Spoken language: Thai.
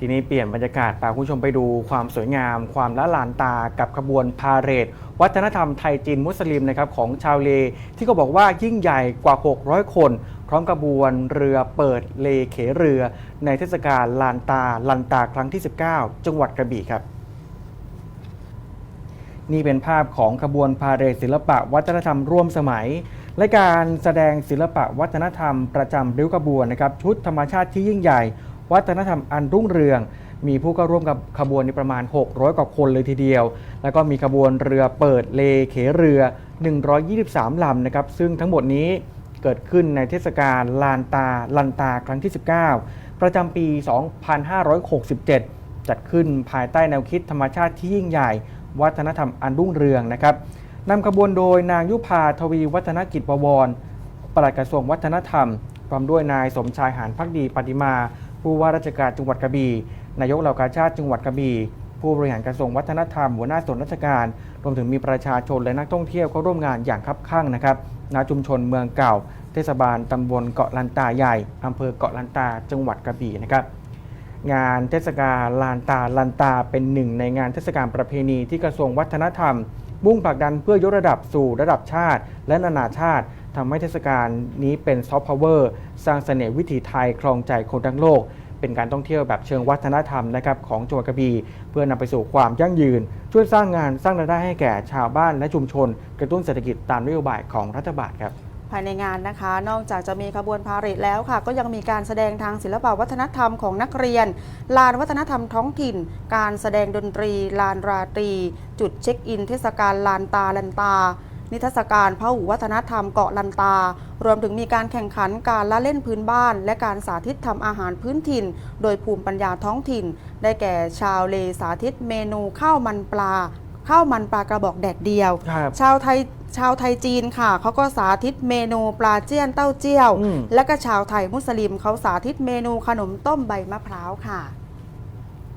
ทีนี้เปลี่ยนบรรยากาศพาคุณผู้ชมไปดูความสวยงาม ความละลานตากับขบวนพาเหรดวัฒนธรรมไทยจีนมุสลิมนะครับของชาวเล ที่ก็บอกว่ายิ่งใหญ่กว่า 600 คน พร้อมกระบวนเรือเปิดเลเขเรือ ในเทศกาลลานตาลันตาครั้งที่ 19 จังหวัดกระบี่ครับ นี่เป็นภาพของขบวนพาเหรดศิลปะวัฒนธรรมร่วมสมัยและการแสดงศิลปะวัฒนธรรมประจำริ้วขบวนนะครับชุดธรรมชาติที่ยิ่งใหญ่ วัฒนธรรมอันรุ่งเรือง มีผู้เข้าร่วมกับขบวนในประมาณ 600 กว่าคนเลยทีเดียว แล้วก็มีขบวนเรือเปิดเลเขเรือ 123 ลำนะครับ ซึ่งทั้งหมดนี้เกิดขึ้นในเทศกาลลานตาลันตาครั้งที่ 19 ประจำปี 2567 จัดขึ้นภายใต้แนวคิดธรรมชาติที่ยิ่งใหญ่ วัฒนธรรมอันรุ่งเรืองนะครับนำขบวนโดยนางยุพาทวีวัฒนกิจประวรปลัดกระทรวงวัฒนธรรมพร้อมด้วยนายสมชายหานพักดีปฏิมา ผู้ว่าราชการจังหวัดกระบี่นายกเหล่ากาชาติจังหวัดกระบี่ผู้บริหารกระทรวงวัฒนธรรมหัวหน้าส่วนราชการ รวมถึงมีประชาชนและนักท่องเที่ยวเข้าร่วมงานอย่างคับข้างนะครับณชุมชนเมืองเก่า เทศบาลตำบลเกาะลันตาใหญ่อำเภอเกาะลันตาจังหวัดกระบี่นะครับงานเทศกาลลานตาลันตาเป็นหนึ่งในงานเทศกาลประเพณีที่กระทรวงวัฒนธรรมมุ่งผลักดันเพื่อยกระดับสู่ระดับชาติและนานาชาติ ทำให้เทศกาลนี้เป็นซอฟต์พาวเวอร์สร้างเสน่ห์วิถีไทยครองใจคนทั้งโลก เป็นการท่องเที่ยวแบบเชิงวัฒนธรรมนะครับของจังหวัดกระบี่เพื่อนำไปสู่ความยั่งยืน ช่วยสร้างงานสร้างรายได้ให้แก่ชาวบ้านและชุมชน กระตุ้นเศรษฐกิจตามนโยบายของรัฐบาลครับภายในงานนะคะ นอกจากจะมีขบวนพาเหรดแล้วค่ะ ก็ยังมีการแสดงทางศิลปวัฒนธรรมของนักเรียน ลานวัฒนธรรมท้องถิ่น การแสดงดนตรี ลานราตรี จุดเช็คอิน เทศกาลลานตาลันตา นิทรรศการพหุวัฒนธรรมเกาะลันตา รวมถึงมีการแข่งขันการละเล่นพื้นบ้าน และการสาธิตทำอาหารพื้นถิ่น โดยภูมิปัญญาท้องถิ่น ได้แก่ชาวเลสาธิตเมนูข้าวมันปลาข้าวมันปลากระบอกแดดเดียวครับชาวไทยชาวไทยจีนค่ะ เขาก็สาธิตเมนูปลาเจี้ยนเต้าเจี้ยวอืมและก็ชาวไทยมุสลิมเขาสาธิตเมนูขนมต้มใบมะพร้าวค่ะ